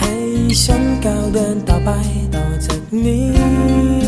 ให้ฉันก้าวเดินต่อไปต่อจากนี้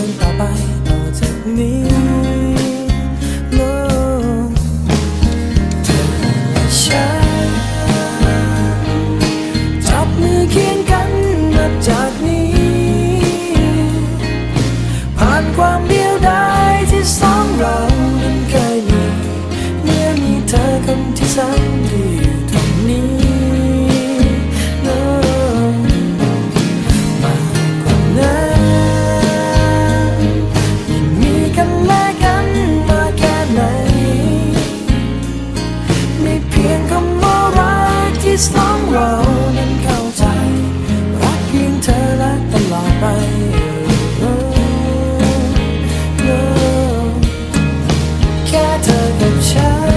น 참